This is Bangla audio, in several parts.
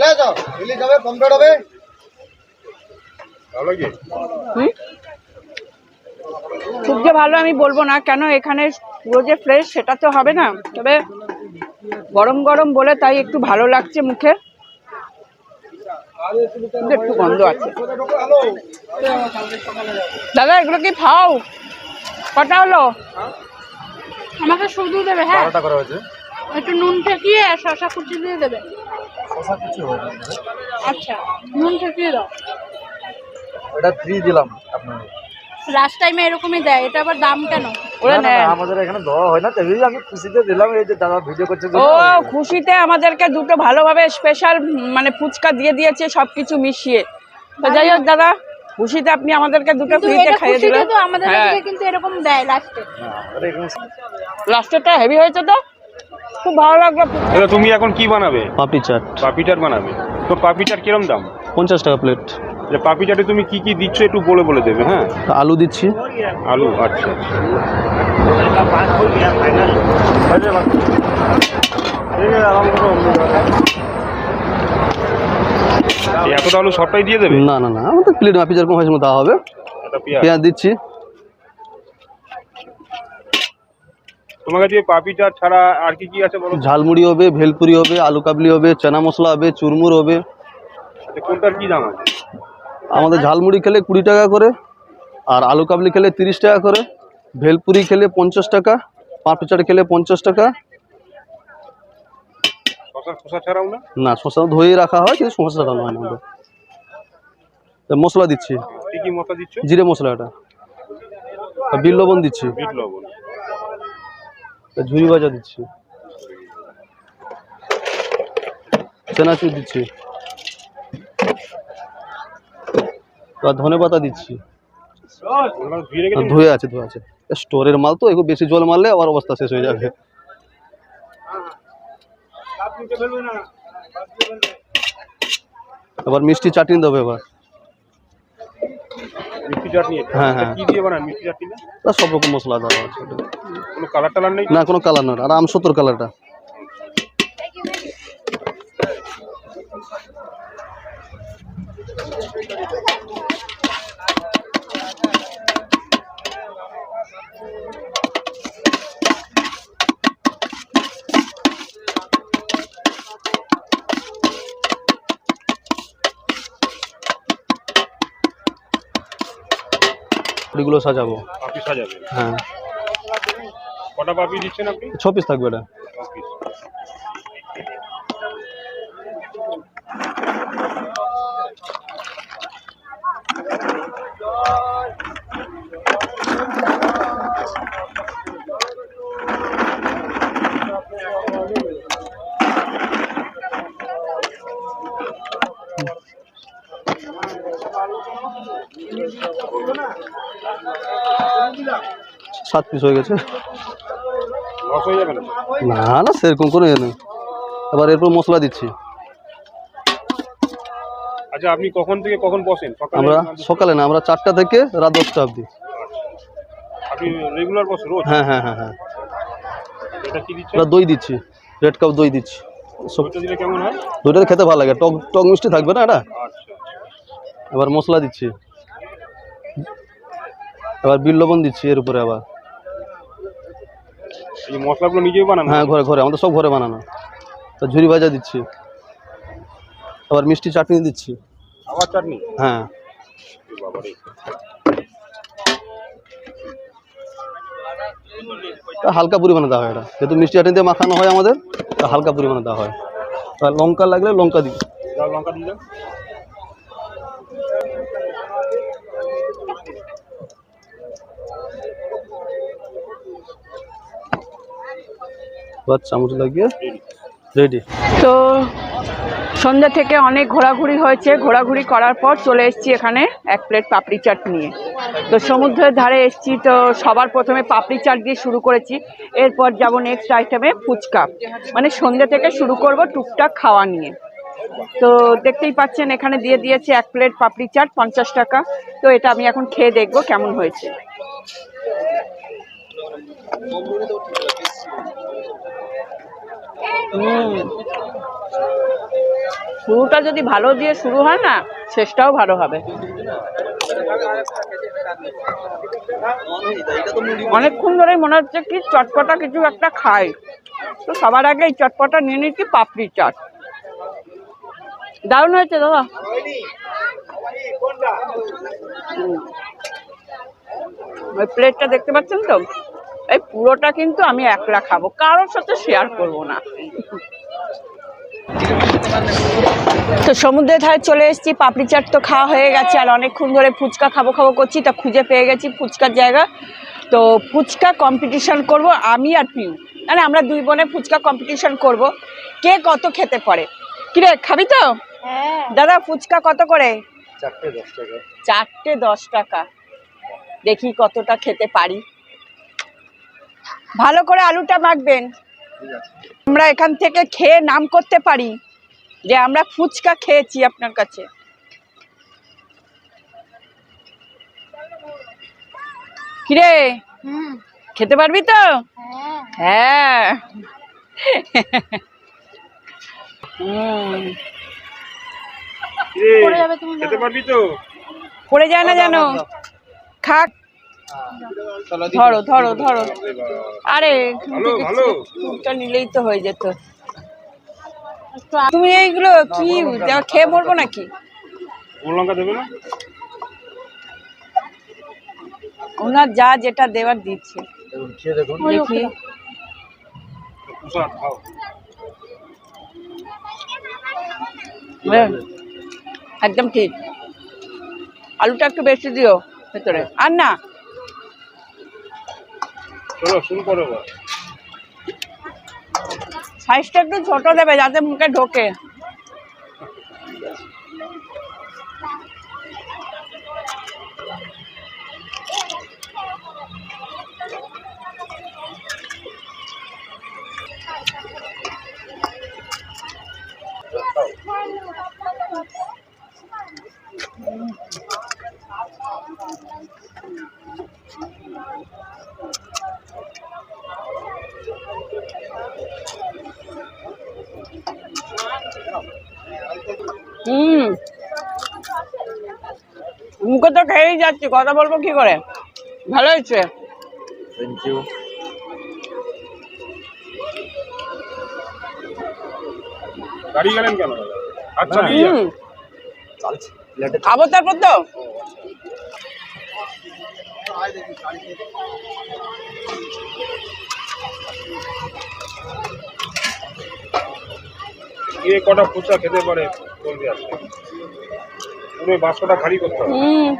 চলে যাও। রিলিজ হবে কমপ্লিট হবে। ভালো কি? খুব যে ভালো আমি বলব না কেন এখানে পুরো যে ফ্রেশ সেটা তো হবে না। তবে গরম গরম বলে তাই একটু ভালো লাগছে মুখে। একটু গন্ধ আছে। দাদা এগুলো কি ফাও কটা হলো? আমাকে শুধু দেবে হ্যাঁ। একটু নুন ঠেকিয়ে আর শশা কুচি দিয়ে দেবে। শশা কিছু হয়নি আচ্ছা নুন ঠেকিয়ে দাও। এটা ফ্রি দিলাম আপনাকে লাস্ট টাইমে এরকমই দেয় এটা আবার দাম কেন? ওরা আমাদের এখানে দেওয়া হয় না আমি খুশিতে দিলাম এই যে দাদা ভিডিও করছে ও খুশিতে আমাদেরকে দুটো ভালোভাবে স্পেশাল মানে ফুচকা দিয়ে দিয়েছে সবকিছু মিশিয়ে। তো যাই হোক দাদা খুশিতে আপনি আমাদেরকে দুটো ফ্রিতে খাইয়ে দিলেন তো আমাদের হ্যাঁ। কিন্তু এরকম দেয় লাস্টে লাস্টেরটা হেভি হয়েছে তো? খুব ভালো লাগল তুমি এখন কি বানাবে? পাপড়ি চাট। পাপি চাট বানাবে? তো পাপি চাট কিরম দাম? পঞ্চাশ টাকা প্লেট যে পাপি চাটে তুমি কি কি দিচ্ছ একটু বলে বলে দেবে হ্যাঁ? আলু দিচ্ছি। আলু আচ্ছা এই এতটা আলু সবটাই দিয়ে দেবে? না না না আমাদের প্লেট মাপি যেরকম হয় সেরকম দেওয়া হবে। পেঁয়াজ দিচ্ছি। তোমার কাছে পাপি চাট ছাড়া আর কি কি আছে বলো? ঝালমুড়ি হবে ভেলপুরি হবে আলু কাবলি হবে চানা মশলা হবে চুরমুর হবে। আচ্ছা, কোনটার কি দাম আছে? আমাদের ঝালমুড়ি খেলে কুড়ি টাকা করে আর আলু কাবলি খেলে তিরিশ টাকা করে ভেলপুরি খেলে পঞ্চাশ টাকা পাঁপড়ি চাট খেলে পঞ্চাশ টাকা। শশা শশা না? না ধুয়ে রাখা হয় কিন্তু শসা ছাড়ানো হয় না মশলা দিচ্ছি। জিরে মশলা এটা। বিল লবণ দিচ্ছি। লবণ। ঝুরি ভাজা দিচ্ছি। চেনাচুর দিচ্ছি। ধনে পাতা দিচ্ছি। ধুয়ে আছে ধুয়ে আছে। স্টোরের মাল তো একটু বেশি জল মারলে আবার অবস্থা শেষ হয়ে যাবে। এবার মিষ্টি চাটনি দেবো এবার। মিষ্টি চাটনি হ্যাঁ, হ্যাঁ। কি দিয়ে বানান মিষ্টি চাটনি সব রকম মশলা দেওয়া আছে কোনো কালার টালার নেই? না কোনো কালার না আর আম সত্তর কালারটা এগুলো সাজাবো। পাপড়ি সাজাবে হ্যাঁ। কটা পাপড়ি দিচ্ছেন আপনি? ছ পিস থাকবে এটা। সাত পিস হয়ে গেছে। না না সেরকম কোনো ইয়ে নেই। এবার এরপর মশলা দিচ্ছি। আচ্ছা আপনি কখন থেকে কখন বসেন? আমরা সকালে না আমরা চারটা থেকে রাত দশটা অবধি। আপনি রেগুলার বসেন রোজ? হ্যাঁ হ্যাঁ হ্যাঁ হ্যাঁ। এটা কি দিচ্ছেন? দই দিচ্ছি রেড কাপ দই দিচ্ছি। সব ওইটা দিলে কেমন হয়? দইটা খেতে ভালো লাগে। টক টক মিষ্টি থাকবে না এটা? আচ্ছা। এবার মশলা দিচ্ছি। এবার বিল লবণ দিচ্ছি এর উপরে আবার। এই মশলাগুলো নিজেই বানান? হ্যাঁ ঘরে ঘরে আমাদের সব ঘরে বানানো। তা ঝুরি ভাজা দিচ্ছি। আবার মিষ্টি চাটনি দিচ্ছি। আবার চাটনি? হ্যাঁ। তা হালকা পরিমাণে দেওয়া হয় এটা। যেহেতু মিষ্টি চাটনি দিয়ে মাখানো হয় আমাদের তা হালকা পরিমাণে দেওয়া হয়। লঙ্কা লাগলে লঙ্কা দিই। লঙ্কা দিয়ে এবার চামচ লাগিয়ে। রেডি তো সন্ধ্যা থেকে অনেক ঘোরাঘুরি হয়েছে। ঘোরাঘুরি করার পর চলে এসেছি এখানে এক প্লেট পাপড়ি চাট নিয়ে। তো সমুদ্রের ধারে এসেছি তো সবার প্রথমে পাপড়ি চাট দিয়ে শুরু করেছি। এরপর যাব নেক্সট আইটেমে ফুচকা। মানে সন্ধ্যা থেকে শুরু করব টুকটাক খাওয়া নিয়ে। তো দেখতেই পাচ্ছেন এখানে দিয়ে দিয়েছে এক প্লেট পাপড়ি চাট পঞ্চাশ টাকা। তো এটা আমি এখন খেয়ে দেখব কেমন হয়েছে। শুরুটা যদি ভালো দিয়ে শুরু হয় না, শেষটাও ভালো হবে। অনেকক্ষণ ধরেই মনে হচ্ছে কি চটপটা কিছু একটা খাই। তো সবার আগে এই চটপটা নিয়ে নিচ্ছি পাপড়ি চাট। দারুণ হয়েছে দাদা। ওই প্লেটটা দেখতে পাচ্ছেন তো? এই পুরোটা কিন্তু আমি একলা খাব। কারোর সাথে শেয়ার করব না। তো সমুদ্রের ধারে চলে এসেছি পাপড়ি চাট তো খাওয়া হয়ে গেছে আর অনেকক্ষণ ধরে ফুচকা খাব খাব করছি তা খুঁজে পেয়ে গেছি ফুচকার জায়গা। তো ফুচকা কম্পিটিশন করব আমি আর পিউ। মানে আমরা দুই বোনে ফুচকা কম্পিটিশন করব। কে কত খেতে পারে? কিরে খাবি তো? হ্যাঁ। দাদা ফুচকা কত করে? চারটে দশ টাকা। চারটে দশ টাকা। দেখি কতটা খেতে পারি। ভালো করে আলুটা মাখবেন। আমরা এখান থেকে খেয়ে নাম করতে পারি যে আমরা ফুচকা খেয়েছি আপনার কাছে। কিরে? হুম। খেতে পারবি তো? হ্যাঁ। হ্যাঁ। পড়ে যাবে তুমি খেতে পারবি তো? পড়ে যায় না জানো খাক। ধরো ধরো ধরো আরে ভালো নিলেই তো হয়ে যেত। তুমি এইগুলো কি যা- খেয়ে মরবো নাকি? লঙ্কা দেবে না? ওনার যা যেটা দেবার দিচ্ছে। দেখি। হ্যাঁ, একদম ঠিক। আলুটা একটু বেশি দিও ভেতরে। আর না চলো শুরু করো সাইজটা একটু ছোট দেবে যাতে মুখে ঢোকে। হুম। মুখে তো খেয়েই যাচ্ছি কথা বলব কি করে? ভালো হয়েছে? থ্যাংক ইউ দাঁড়িয়ে গেলেন কেন? আচ্ছা খাব তারপর তো। কে কটা ফুচকা খেতে পারে বলবি আজকে। পুরো বাক্সটা খালি করতে হবে। হুম।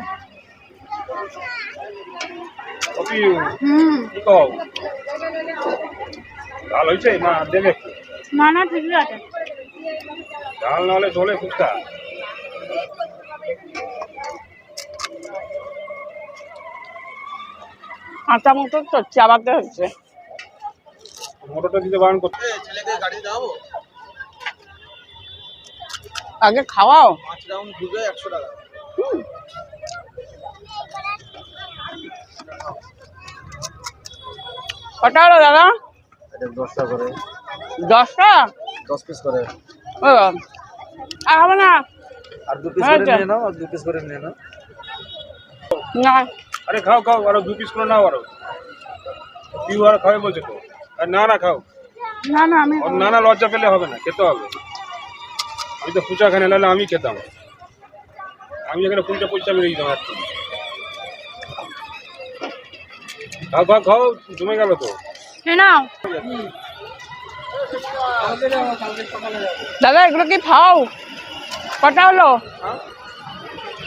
হুম। কি ডাল হয়েছে না দেবে? না না ঠিকই আছে। ডাল চলে ফুচকা। মতো চাবাতে হচ্ছে। মোটরটা দিতে বারণ করতে ছেলেকে গাড়ি দাও। আগে খাওয়াও? পাঁচ রাউন্ড একশো টাকা। কটা হলো দাদা? এটা দশটা করে। দশটা? দশ পিস করে। আর হবে না। আর দু পিস করে নিয়ে নাও আর দু পিস করে নিয়ে নাও। না। আরে খাও খাও আরও দু পিস করে নাও আরও। পিউ আর খাবে বলছে তো। আর না না খাও। না না আমি না না লজ্জা পেলে হবে না খেতে হবে। আমি তো ফুচা খানে নাহলে আমি খেতাম। আমি এখানে ফুলটা পয়সা মেরে দিতাম আর কি। খাও খাও খাও জমে গেল তো। দাদা এগুলো কি খাও কটা হলো?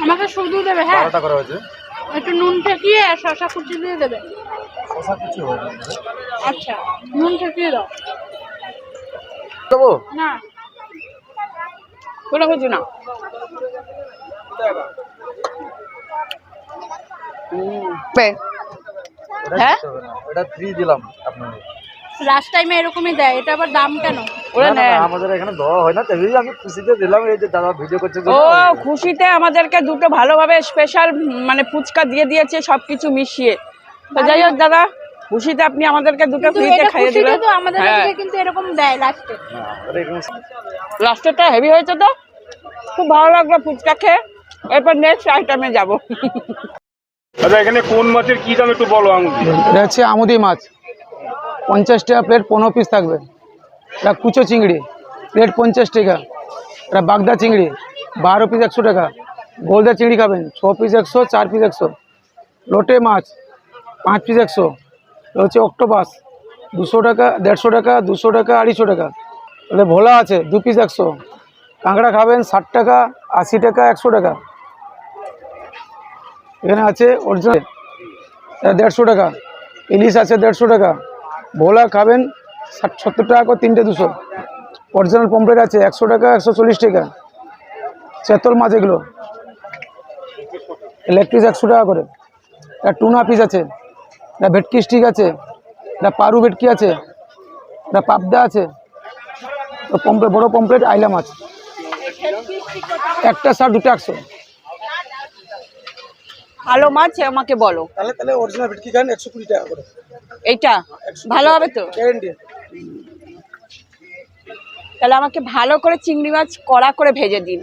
আমাকে শুধু দেবে হ্যাঁ। করা হয়েছে। একটু নুন ঠেকিয়ে শশা কুচি দিয়ে দেবে। শশা না। আচ্ছা নুন ঠেকিয়ে দাও। দেবো? না। কোনো কিছু না। হ্যাঁ? ফ্রি দিলাম লাস্ট টাইমে এরকমই দেয় এটা আবার দাম কেন? ওরা না, না, আমাদের এখানে দেওয়া হয় না তাই আমি খুশিতে দিলাম এই যে দাদা ভিডিও করছে ও খুশিতে আমাদেরকে দুটো ভালোভাবে স্পেশাল মানে ফুচকা দিয়ে দিয়েছে সবকিছু মিশিয়ে। তো যাই হোক দাদা খুশিতে আপনি আমাদেরকে দুটো ফ্রিতে খাইয়ে দিলেন তো আমাদের হ্যাঁ। কিন্তু এরকম দেয় লাস্টে লাস্টেরটা হেভি হয়েছে তো? খুব ভালো লাগল ফুচকা খেয়ে। এরপর নেক্সট আইটেমে যাব। দাদা এখানে কোন মাছের কি দাম একটু বলো আঙুল এটা হচ্ছে আমুদি মাছ। পঞ্চাশ টাকা প্লেট পনেরো পিস থাকবে। এটা কুচো চিংড়ি। প্লেট পঞ্চাশ টাকা। এটা বাগদা চিংড়ি। বারো পিস একশো টাকা। গোলদা চিংড়ি খাবেন। ছ পিস একশো চার পিস একশো। লোটে মাছ পাঁচ পিস একশো। এটা হচ্ছে অক্টোপাস। দুশো টাকা দেড়শো টাকা দুশো টাকা আড়াইশো টাকা। তাহলে ভোলা আছে দু পিস একশো। কাঁকড়া খাবেন ষাট টাকা, আশি টাকা, একশো টাকা। এখানে আছে অরিজিনাল দেড়শো টাকা, ইলিশ আছে দেড়শো টাকা। ভোলা খাবেন ষাট, সত্তর টাকা করে তিনটে দুশো। অরিজিনাল পমপ্লেট আছে একশো টাকা, একশো চল্লিশ টাকা। চেতল মাছ এগুলো। লেগ পিস একশো টাকা করে। একটা টুনা পিস আছে। একটা ভেটকি স্টিক আছে। একটা পারু ভেটকি আছে। একটা পাবদা আছে। পমপ্লেট বড়ো পমপ্লেট আইলা মাছ। একটা ষাট দুটো একশো। ভালো মাছ আমাকে বলো। তাহলে তাহলে অরিজিনাল ভেটকি খান? একশো কুড়ি টাকা করে। এইটা? ভালো হবে তো? গ্যারেন্টি তাহলে আমাকে ভালো করে চিংড়ি মাছ কড়া করে ভেজে দিন।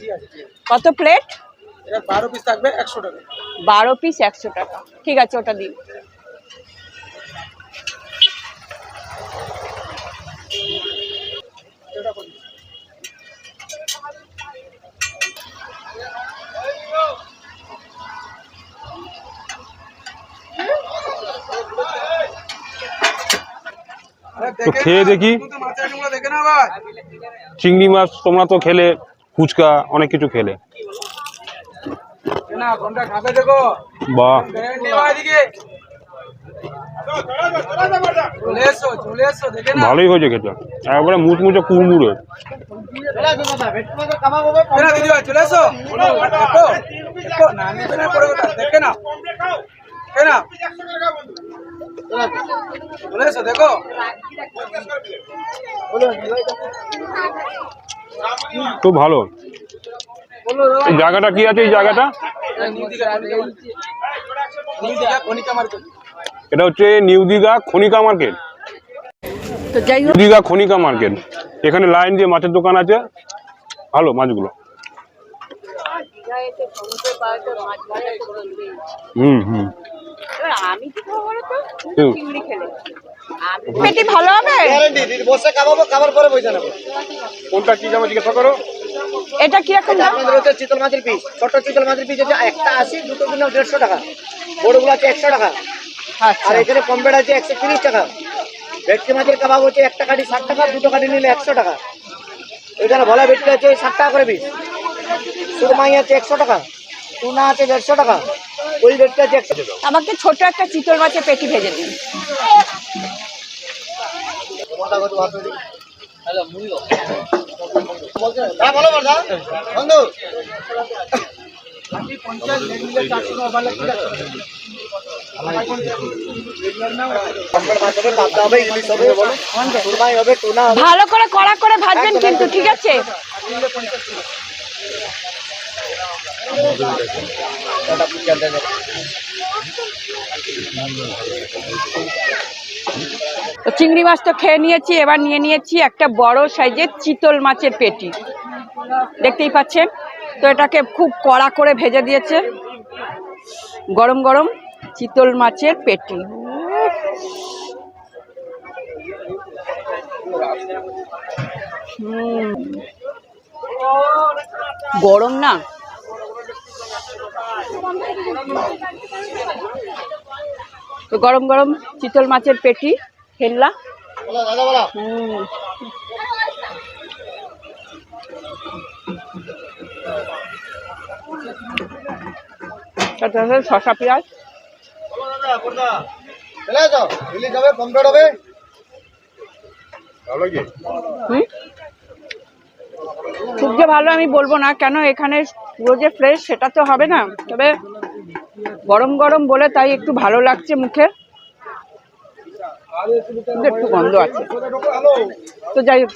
কত প্লেট বারো পিস থাকবে একশো টাকা। বারো পিস একশো টাকা। ঠিক আছে ওটা দিন। তো খেয়ে দেখি। চিংড়ি মাছ তোমরা তো খেলে ফুচকা অনেক কিছু খেলে। না কোনটা খাবে দেখো। বা গ্যারেন্টি ভাই এদিকে। চলে এসো চলে এসো দেখে না ভালোই হয়েছে খেতে। একবারে মুচমুচে কুড়মুড়ে। চলে দেখো। খুব ভালো। এই জায়গাটা কি আছে এই জায়গাটা? এটা হচ্ছে নিউ দীঘা খনিকা মার্কেট। তো দীঘা খনিকা মার্কেট। এখানে লাইন দিয়ে মাছের দোকান আছে। ভালো মাছগুলো। হুম হুম। আমি কি খাব বলো তো? চিংড়ি খেলে। পেটি ভালো হবে? বসে খাব খাবার পরে পয়সা নেব। কোনটা কি যাবে জিজ্ঞাসা করো। এটা কি রকম দাম? আমাদের হচ্ছে চিতল মাছের পিস। ছোট চিতল মাছের পিস হচ্ছে একটা আশি দুটো কিলো দেড়শো টাকা। বড়গুলো আছে একশো টাকা। আচ্ছা। আর এখানে পম্পেট আছে একশো তিরিশ টাকা। ভেটকি মাছের কাবাব হচ্ছে একটা কাঠি ষাট টাকা দুটো কাঠি নিলে একশো টাকা। এখানে ভোলা ভেটকি আছে ষাট টাকা করে পিস। সুরমাই আছে একশো টাকা। টুনা আছে দেড়শো টাকা। ওই আমাকে ছোট একটা চিতল মাছের পেটি ভেজে দিন। হবে ভালো করে কড়া করে ভাজবেন কিন্তু ঠিক আছে? তো চিংড়ি মাছ তো খেয়ে নিয়েছি, এবার নিয়ে নিয়েছি একটা বড় সাইজের চিতল মাছের পেটি। দেখতেই পাচ্ছেন? তো এটাকে খুব কড়া করে ভেজে দিয়েছে। গরম গরম চিতল মাছের পেটি। গরম না? তো গরম গরম চিতল মাছের পেটি হুম। শশা পেঁয়াজ। চলে আসো ইলিশ হবে পম্পেট হবে। ভালো লাগে খুব যে ভালো আমি বলব না কেন এখানে পুরো যে ফ্রেশ সেটা তো হবে না। তবে গরম গরম বলে তাই একটু ভালো লাগছে মুখে। একটু গন্ধ আছে। তো যাই হোক।